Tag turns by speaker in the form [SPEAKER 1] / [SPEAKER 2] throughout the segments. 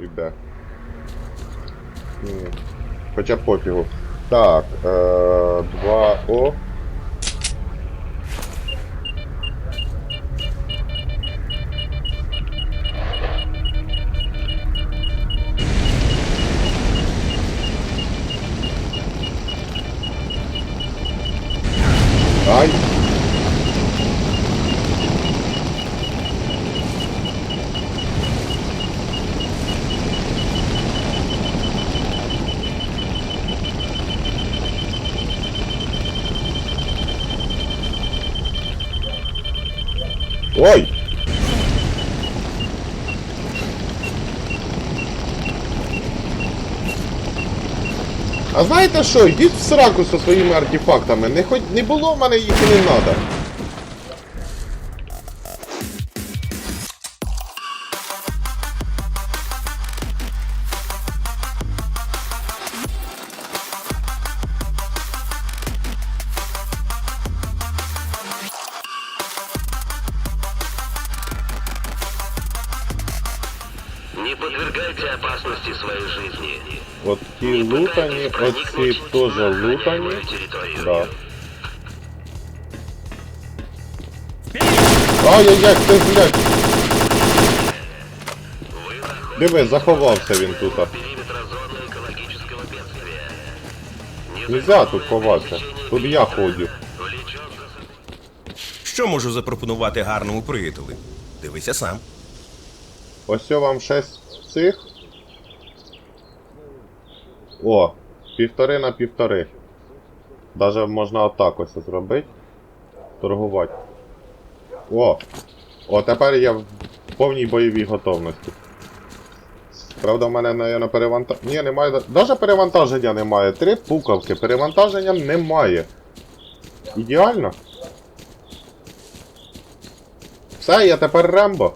[SPEAKER 1] Іде. Хоча пофігу. Так, е, 2О. А знаєте що, йдіть в сраку зі своїми артефактами. Не, хоч... не було в мене їх і не треба. лутані,
[SPEAKER 2] пытайтесь
[SPEAKER 1] оці
[SPEAKER 2] проникнуть
[SPEAKER 1] теж
[SPEAKER 2] на
[SPEAKER 1] лутані.
[SPEAKER 2] охраняемую территорию.
[SPEAKER 1] Да. Ай-яй-яй, ти, блядь!
[SPEAKER 2] Вы находитесь
[SPEAKER 1] Диви, заховався він тут.
[SPEAKER 2] у периметра зоны экологического бедствия. Не
[SPEAKER 1] Нельзя тут ховатися. Тут я ходю.
[SPEAKER 2] влечет за собой
[SPEAKER 3] Що можу запропонувати гарному приятелю? Дивися сам.
[SPEAKER 1] Ось о вам шесть цих. О, півтори на півтори. Даже можна отак ось зробити. Торгувати. О! О, тепер я в повній бойовій готовності. Правда, в мене, наверное, перевантаження. Ні, немає. Даже перевантаження немає. Три пукавки. Перевантаження немає. Ідеально. Все, я тепер Рембо.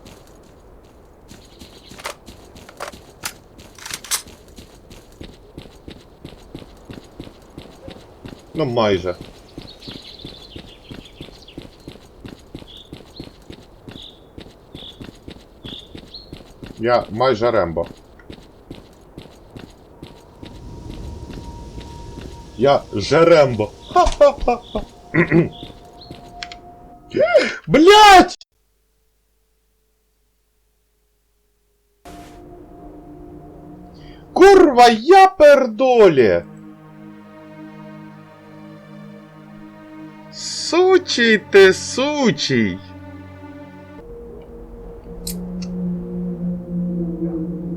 [SPEAKER 1] Ну, майже. Я майже Рембо. Я Жерембо. Ха-ха-ха-ха. Блять! Курва, я пердолі! Сучий ти сучий!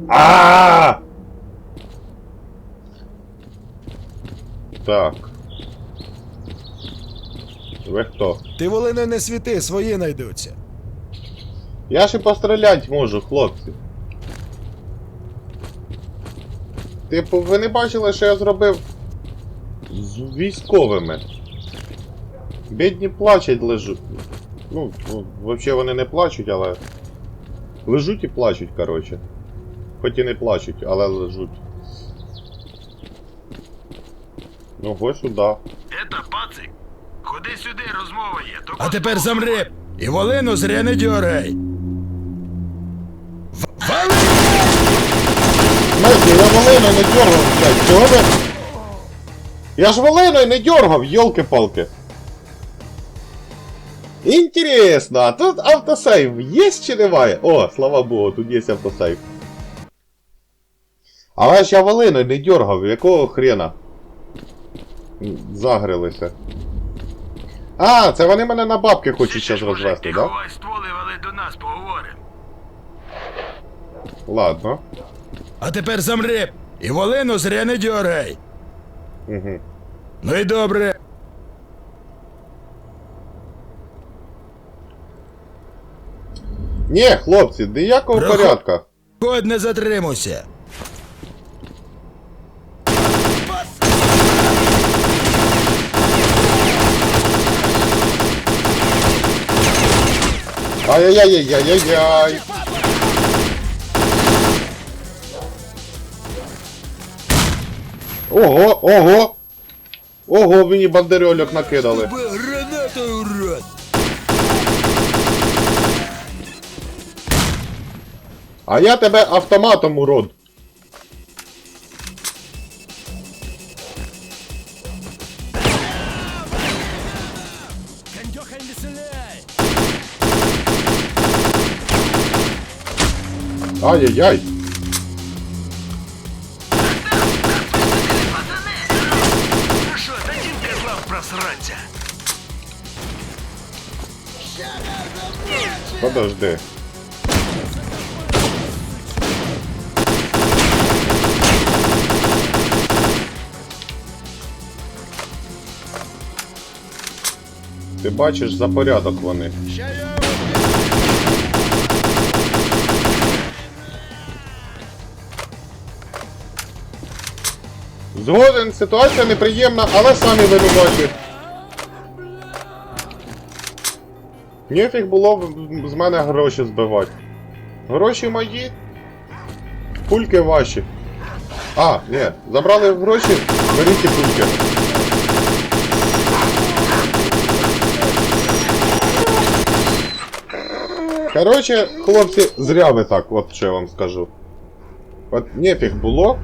[SPEAKER 1] А! Так. Ви хто?
[SPEAKER 4] Ти волиною не світи, свої найдуться.
[SPEAKER 1] Я ж і пострілять можу, хлопці. Типу, ви не бачили, що я зробив з військовими. Бідні плачуть лежуть. Ну, ну, взагалі вони не плачуть, але. Лежуть і плачуть, коротше. Хоч і не плачуть, але лежуть. Ну, ось сюди.
[SPEAKER 5] Это пацик. Ходи сюди, розмова є. То
[SPEAKER 4] А тепер замри! І волину зря не дьорай! Вали!
[SPEAKER 1] Знаєте, я волиною не дергав, блядь, чого ви? Я ж волиною не дергав, йолки-палки. Інтересно, а тут автосейв є чи немає? О, слава Богу, тут є автосейв. Але ж я волиною не дергав, якого хрена? Загрилися. А, це вони мене на бабки хочуть зараз розвести,
[SPEAKER 5] Ти
[SPEAKER 1] да?
[SPEAKER 5] стволи, вали до нас, поговоримо.
[SPEAKER 1] Ладно.
[SPEAKER 4] А тепер замри! І волину зря не дьорай!
[SPEAKER 1] Угу.
[SPEAKER 4] Ну і добре.
[SPEAKER 1] Ні, хлопці, ніякого
[SPEAKER 4] Прохо-
[SPEAKER 1] порядка.
[SPEAKER 4] Ходь не затримуйся!
[SPEAKER 1] Ай-яй-яй-яй-яй-яй. Ого, ого! Ого, мені бандерольок накидали.
[SPEAKER 4] Гранатою, урод!
[SPEAKER 1] А я тебе автоматом, урод. Ай-яй-яй.
[SPEAKER 5] Що, дадім козлам просраться?
[SPEAKER 1] Подожди. Ти бачиш за порядок вони. Згоден, ситуація неприємна, але самі винуваті. Нефіг було з мене гроші збивати. Гроші мої. Пульки ваші. А, ні, забрали гроші, беріть і пульки. Короче, хлопці, зря ви так, от що я вам скажу. От нефіг було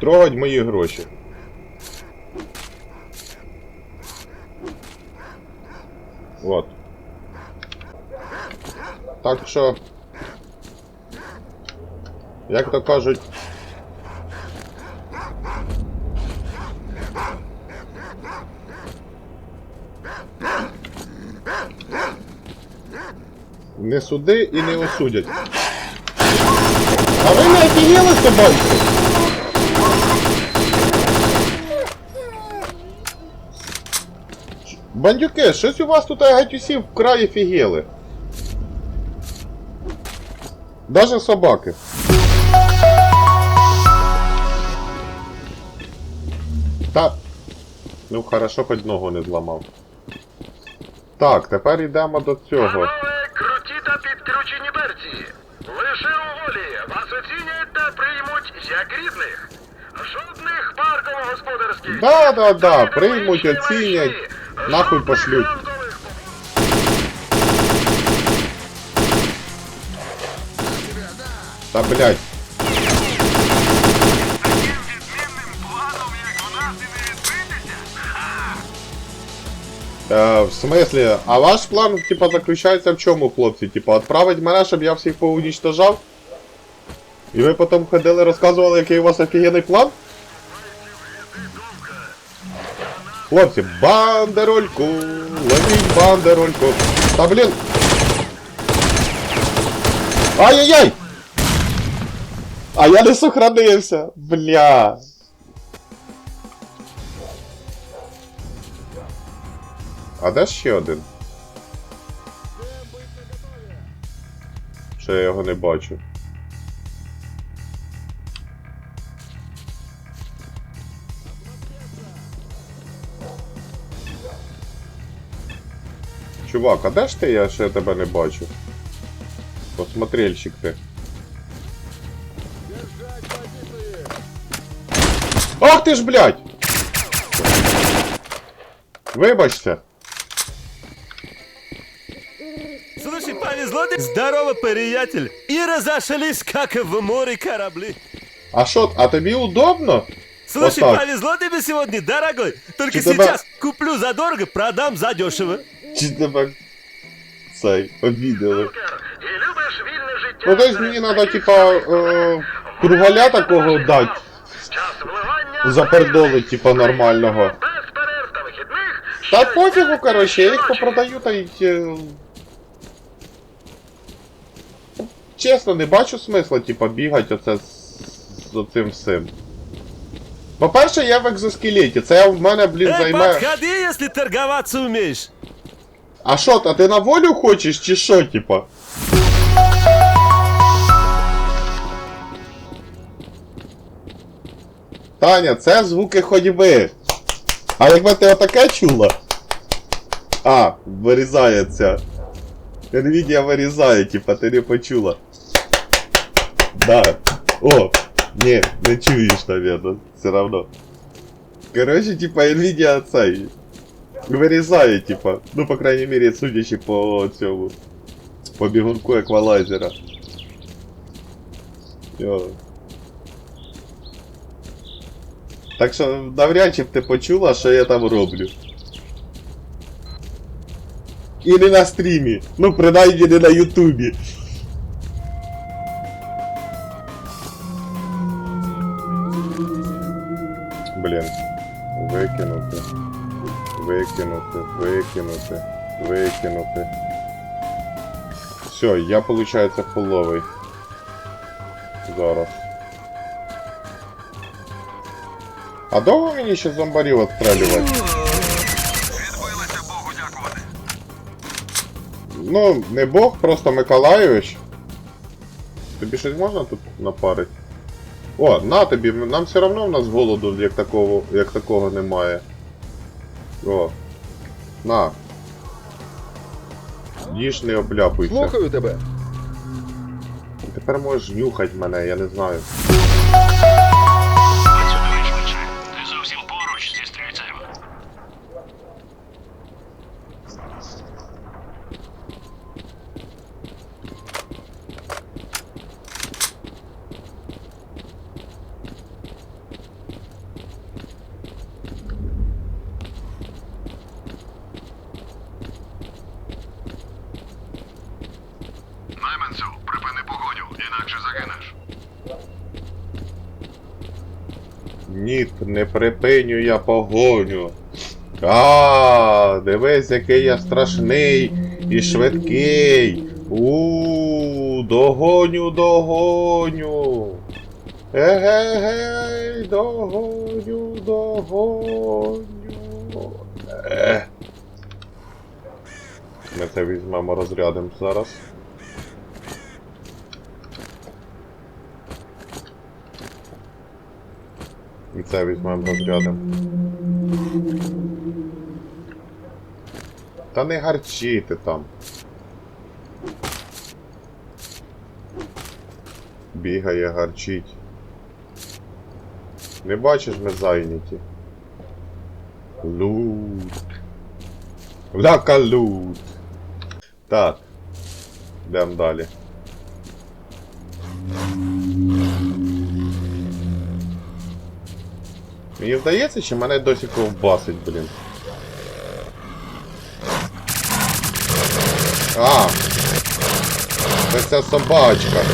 [SPEAKER 1] трогать мої гроші. От. Так що. Як то кажуть. Не суди і не осудять. А ви не офігели собачки? Бандюки, щось у вас тут геть усі вкрай офігели. Даже собаки. Та. Ну хорошо, хоч ногу не зламав. Так, тепер йдемо до цього.
[SPEAKER 5] Панове, та підкручені Берті. Лише у волі вас оцінять та приймуть як рідних. Жодних парково-господарських.
[SPEAKER 1] Да, да, да, приймуть, оцінять, нахуй пошлють. Та блять. Е, в смислі, а ваш план, типа, заключається в чому, хлопці? Типа, відправить мене, щоб я всіх поунічтожав? І ви потім ходили, розказували, який у вас офігенний план? Хлопці, бандерольку, ловіть бандерольку. Та блін. Ай-яй-яй! А я не сохранився, бля. А де ще один? Що я його не бачу. Чувак, а де ж ти? Я ще тебе не бачу. Посмотрельщик ти. Ах ти ж, блядь! Вибачте.
[SPEAKER 6] Слушай. Здорово, приятель. И разошлись, как в море корабли.
[SPEAKER 1] А що, а тобі удобно?
[SPEAKER 6] Слушай,
[SPEAKER 1] Вот
[SPEAKER 6] повезло тебе сегодня, дорогой. Только
[SPEAKER 1] ба-
[SPEAKER 6] сейчас куплю задорого, продам задешево.
[SPEAKER 1] Чи тебе
[SPEAKER 5] вільне життя.
[SPEAKER 1] Ну тобто мені треба, типа, е, кругаля такого.
[SPEAKER 5] Час вливання.
[SPEAKER 1] Типа, нормального.
[SPEAKER 5] Та
[SPEAKER 1] пофігу, короче, я їх попродаю та й. е, Чесно, не бачу смисла, типа, бігати оце з, з оцим всім. По-перше, я в екзоскелеті, це в мене, блін, займе.
[SPEAKER 6] подходи, если торговаться умеешь.
[SPEAKER 1] А що, а ти на волю хочеш, чи що, типа? Таня, це звуки ходьби. А якби ти отаке чула? А, вирізається. Nvidia вирізає, типа, ти не почула. Да. О, не, не чуєш, наверное, все равно. Короче, типа, Nvidia цей. Вирізає, типа. Ну, по крайней мере, судячи по цьому. По бігунку еквалайзера. Йо. Так що навряд чи б ти почула, що я там роблю. І не на стрімі. Ну, принаймні не на Ютубі. Блін. Викинути. Викинути, викинути, викинути. Все, я, получается, фуловий. Зараз. А довго мені ще зомбарів отстрелювати?
[SPEAKER 5] Відбилися Богу дякувати.
[SPEAKER 1] Ну, не Бог, просто Миколайович. Тобі щось можна тут напарити? О, на тобі, нам все одно в нас голоду як такого, як такого немає. О. На. Їж не обляпуйся.
[SPEAKER 7] Слухаю тебе.
[SPEAKER 1] Тепер можеш нюхати мене, я не знаю. Ні, не припиню я погоню. А, дивись, який я страшний і швидкий. У, догоню, догоню. Егегей, догоню, догоню. Е. Ми це візьмемо, розрядимо зараз. І це візьмемо розрядом. Та не гарчити там. Бігає, гарчить. Не бачиш, ми зайняті. Лут. Ляка лут. Так. Йдемо далі. Мені здається, чи мене досі ковбасить, блін. А! Це ця собачка.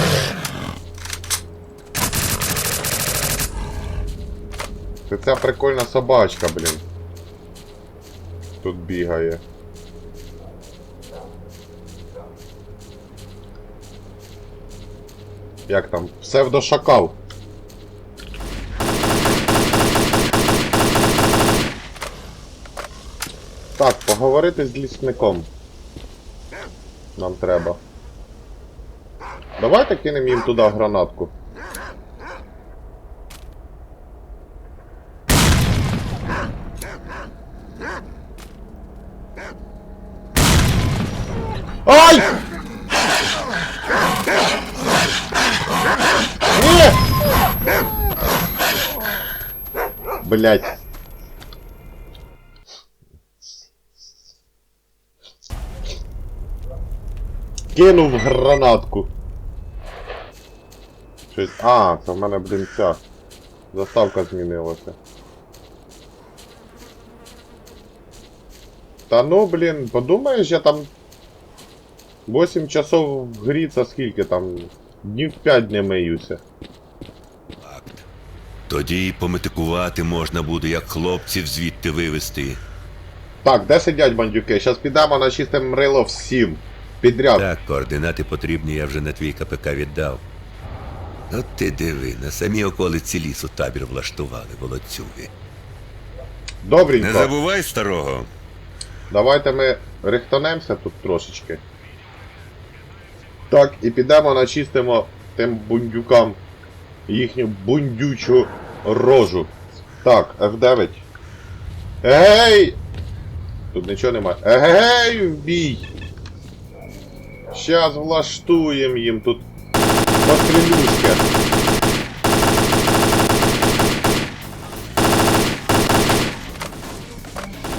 [SPEAKER 1] Це ця прикольна собачка, блін. Тут бігає. Як там? Псевдошакал. Так, поговорити з лісником. Нам треба. Давайте кинемо їм туди гранатку. Ай! Ні! Блять. Кинув гранатку. Щось. А, це в мене, блін, ця. Заставка змінилася. Та ну, блін, подумаєш, я там 8 часов в грі, це скільки там? Днів 5 не миюся.
[SPEAKER 8] Тоді пометикувати можна буде, як хлопців звідти вивезти.
[SPEAKER 1] Так, де сидять бандюки? Щас підемо на чисте мрило всім. Підряд.
[SPEAKER 8] Так, координати потрібні я вже на твій КПК віддав. От ти диви, на самій околиці лісу табір влаштували волоцюги.
[SPEAKER 1] Добренько.
[SPEAKER 8] Не забувай старого.
[SPEAKER 1] Давайте ми рихтанемося тут трошечки. Так, і підемо начистимо тим бундюкам їхню бундючу рожу. Так, F9. Егей! Тут нічого немає. Егей, в бій! Щас влаштуємо їм тут пострілюшки.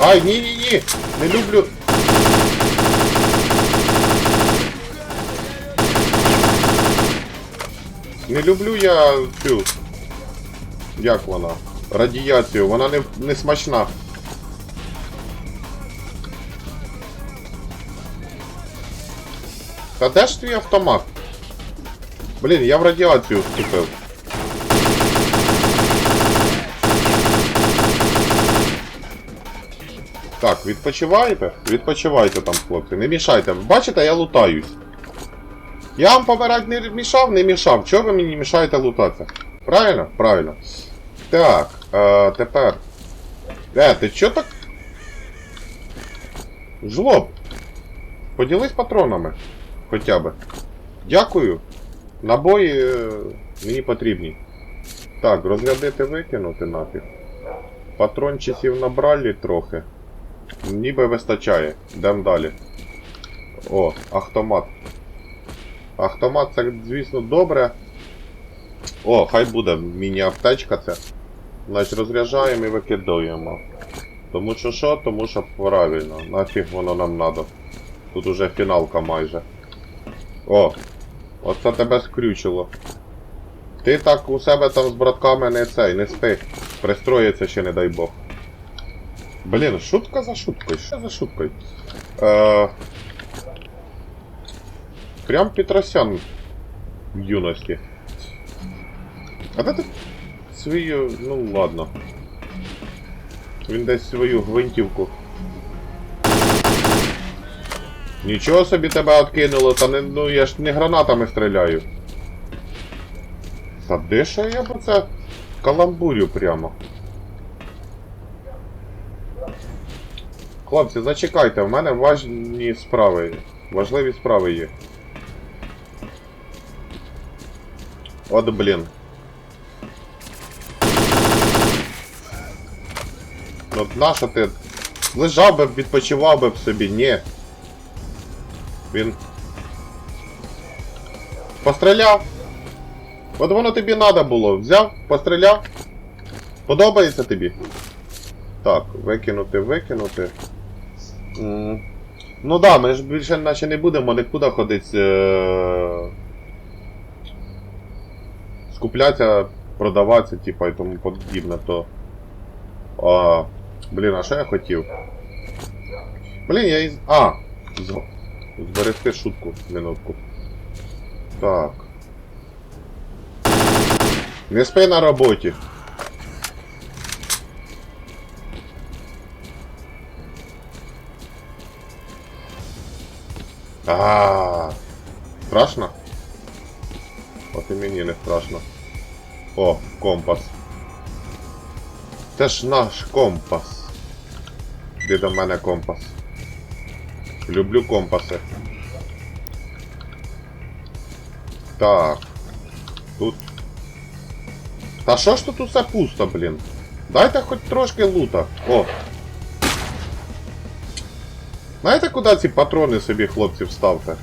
[SPEAKER 1] Ай, ні-ні-ні! Не люблю. Не люблю я цю. Як вона? Радіацію, вона не, не смачна. Та де автомат? Блін, я в радіацію вступив. Так, відпочивайте? Відпочивайте там, хлопці. Не мішайте. Бачите, я лутаюсь. Я вам помирати не мішав, не мішав. Чого ви мені мішаєте лутатися? Правильно? Правильно. Так, е, тепер. Е, ти чо так? Жлоб. Поділись патронами. Хоча би. Дякую. Набої е, мені потрібні. Так, розрядити викинути нафіг. Патрончиків набрали трохи. Ніби вистачає. Йдемо далі. О, автомат. Автомат це, звісно, добре. О, хай буде міні-аптечка це. Значить, розряджаємо і викидаємо. Тому що що? Тому що правильно. Нафіг воно нам надо. Тут уже фіналка майже. О! Оце тебе скрючило. Ти так у себе там з братками не цей, не спи. Пристроїться ще, не дай Бог. Блін, шутка за шуткою. Що за шуткою? Е... Прям Петросян в юності. А де ти свою. ну ладно. Він десь свою гвинтівку. Нічого собі тебе откинуло, та не, ну я ж не гранатами стріляю. Задиша я б це каламбурю прямо. Хлопці, зачекайте, в мене важні справи. Важливі справи є. От блін. Ну нащо ти? Лежав би, відпочивав би б собі, ні. Він. Постріляв. От воно тобі треба було. Взяв, постріляв. Подобається тобі? Так, викинути, викинути. М, Ну да, ми ж більше наче не будемо нікуди ходити. Е... Скуплятися, продаватися, типа і тому подібне, то. А, блін, а що я хотів? Блін, я із. А! Зберегти шутку, минутку. Так. Не спи на роботі. А, страшно? От і мені не страшно. О, компас. Це ж наш компас. Де до мене компас? Люблю компаси. Так. Тут. Та що ж тут усе пусто, блін? Дайте хоч трошки лута. О. Знаєте, куди ці патрони собі, хлопці, вставте?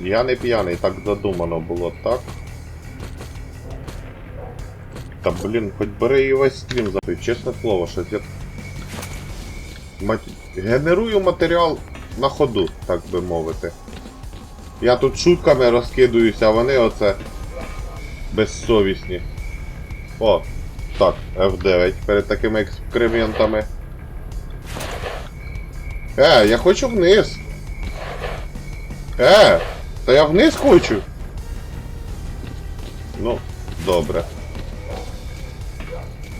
[SPEAKER 1] Я не п'яний, так задумано було, так? Та блін, хоч бери і весь стрім запив, чесне слово, щось я. Генерую матеріал на ходу, так би мовити. Я тут шутками розкидуюся, а вони оце безсовісні. О, так, F9 перед такими експериментами. Е, я хочу вниз. Е, та я вниз хочу. Ну, добре.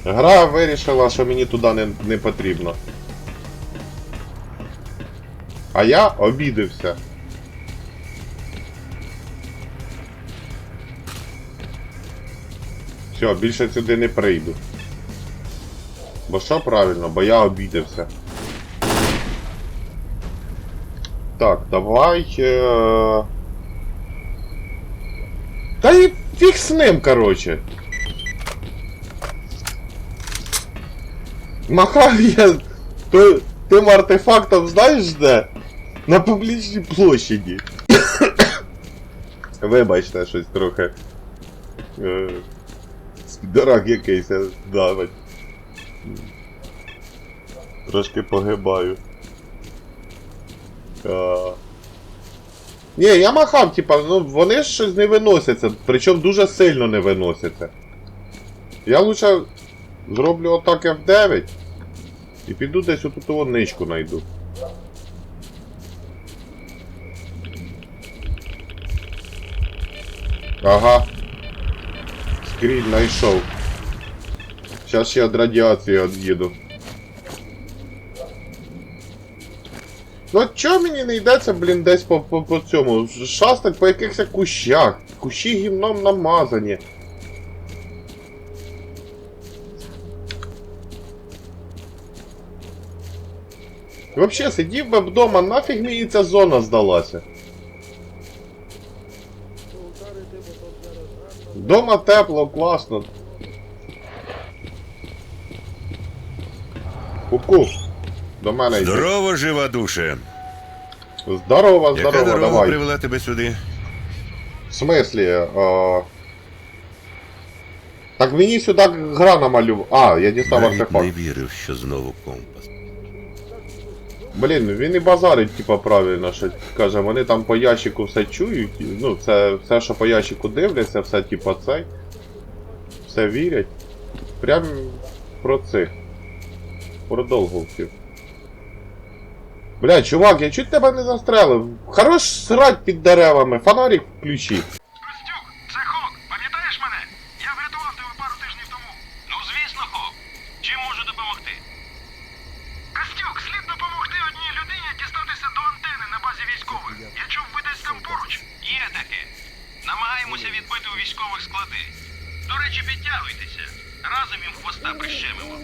[SPEAKER 1] Гра вирішила, що мені туди не, не потрібно. А я обідився. Все, більше сюди не прийду. Бо що правильно, бо я обідався. Так, давай. Е... Та і фіг з ним, короче. Махав я тим артефактом, знаєш де? На публічній площаді. Вибачте, щось трохи. Е... Дорог якийсь давить. Трошки погибаю. А... Ні, я махав, типа, ну вони ж щось не виносяться, причому дуже сильно не виносяться. Я лучше зроблю отак F9 і піду десь отут ничку найду. Ага. Скрінь знайшов. Зараз ще від радіації від'їду. Ну от мені не йдеться, блін, десь по, по, по цьому? Шастать по якихось кущах. Кущі гімном намазані. Вообще, сидів би вдома, нафіг мені ця зона здалася. Дома тепло, класно. Ку-ку. До мене йди.
[SPEAKER 8] Здорово, жива душе.
[SPEAKER 1] Здорово,
[SPEAKER 8] Яка
[SPEAKER 1] здорово,
[SPEAKER 8] дорога
[SPEAKER 1] давай.
[SPEAKER 8] привела тебе сюди?
[SPEAKER 1] В смислі? А... Так мені сюди гра намалював. А, я дістав
[SPEAKER 8] Навіть
[SPEAKER 1] артефакт.
[SPEAKER 8] не вірив, що знову компас.
[SPEAKER 1] Блін, він і базарить, типа, правильно, що каже, вони там по ящику все чують, ну, це все, що по ящику дивляться, все типа цей. Все вірять. Прям про цих. Про долговців. Бля, чувак, я чуть тебе не застрелив. Хорош срать під деревами, фонарик включи.
[SPEAKER 5] Костюк, це Хок, пам'ятаєш мене? Я врятував тебе пару тижнів тому.
[SPEAKER 2] Ну, звісно, Хок. Чим можу допомогти?
[SPEAKER 5] Костюк, слід допомогти одній людині дістатися до антени на базі військових. Я чув, ви десь там поруч.
[SPEAKER 2] Є таке. Намагаємося відбити у військових склади. До речі, підтягуйтеся. Разом їм хвоста прищемимо.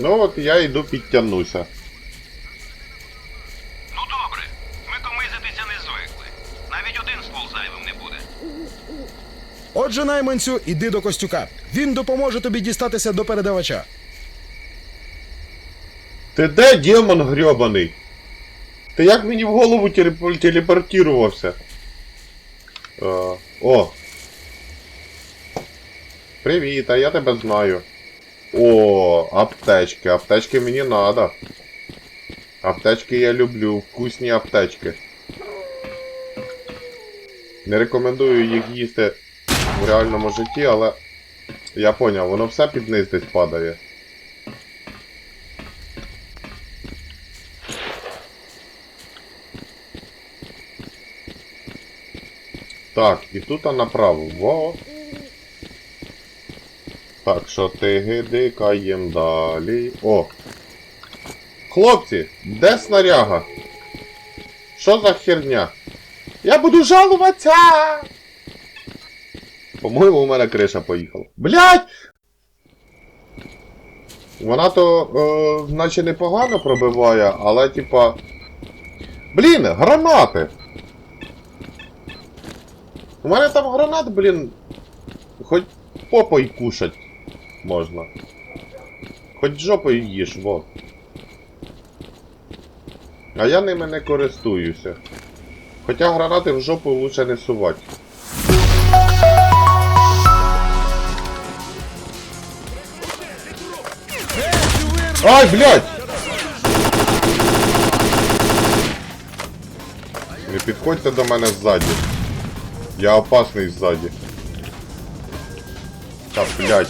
[SPEAKER 1] Ну от я йду підтягнуся.
[SPEAKER 2] Ну добре, ми комизитися не звикли. Навіть один ствол зайвим не буде.
[SPEAKER 4] Отже, найманцю, іди до Костюка. Він допоможе тобі дістатися до передавача.
[SPEAKER 1] Ти де демон грьобаний? Ти як мені в голову телеп- телепортувався? Е, о. Привіт, а я тебе знаю. О, аптечки. Аптечки мені надо. Аптечки я люблю. Вкусні аптечки. Не рекомендую їх їсти в реальному житті, але я поняв, воно все під низ десь падає. Так, і тут а направо. Во. Так, що ти гидикаєм далі. О! Хлопці, де снаряга? Що за херня? Я буду жалуватися! По-моєму, у мене криша поїхала. Блять! Вона то, е, наче непогано пробиває, але типа. Блін, гранати! У мене там гранат, блін. Хоч попой кушать можна. Хоч жопою їж, во. А я ними не користуюся. Хоча гранати в жопу лучше не сувать. Ай, блядь! Не підходьте до мене ззаді. Я опасний ззаді. Та блядь.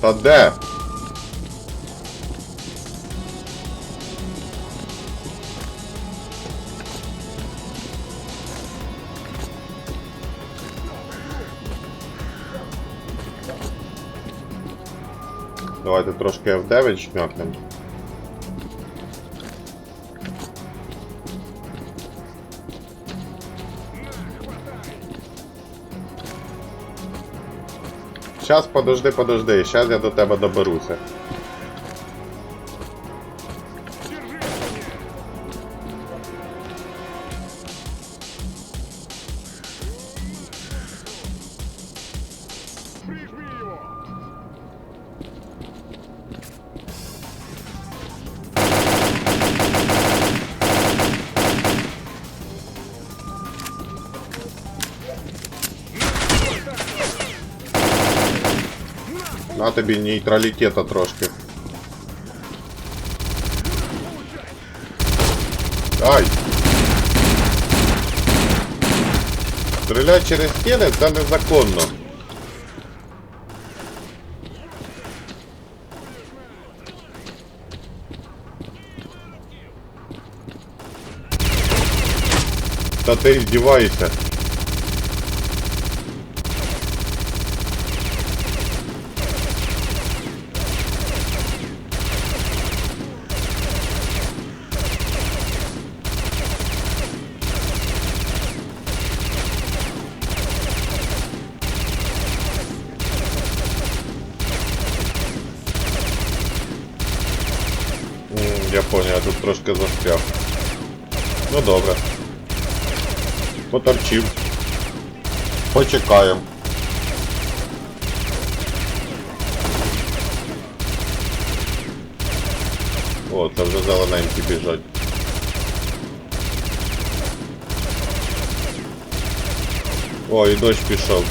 [SPEAKER 1] Та де? Давайте трошки F9 шмякнемо. Щас подожди, подожди, щас я до тебе доберуся. тобі нейтралітета трошки. Ай! Стріляти через стены це незаконно. Та ты издеваешься? Поторчив. Почекаємо. О, це вже зелененькі біжать. О, і дощ пішов.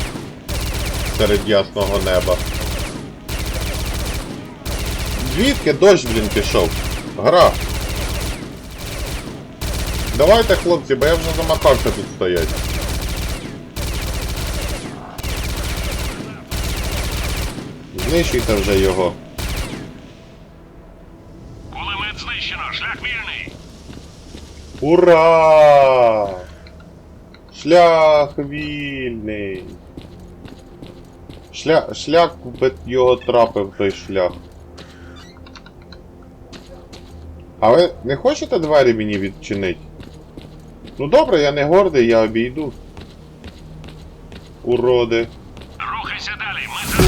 [SPEAKER 1] Серед ясного неба. Звідки дощ, блін, пішов? Гра. Давайте, хлопці, бо я вже замахався тут стоять. Знищуйте вже його.
[SPEAKER 2] Кулемет знищено, шлях вільний.
[SPEAKER 1] Ура! Шлях вільний. Шлях, шлях його трапив той шлях. А ви не хочете двері мені відчинити? Ну добре, я не гордий, я обійду. Уроди.
[SPEAKER 2] Рухайся далі, ми за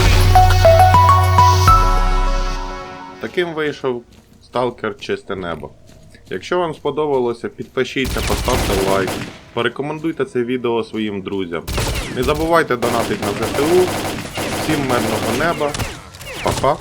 [SPEAKER 1] Таким вийшов Сталкер Чисте Небо. Якщо вам сподобалося, підпишіться, поставте лайк, порекомендуйте це відео своїм друзям. Не забувайте донатити на ЗСУ. Всім мирного неба. Па-па.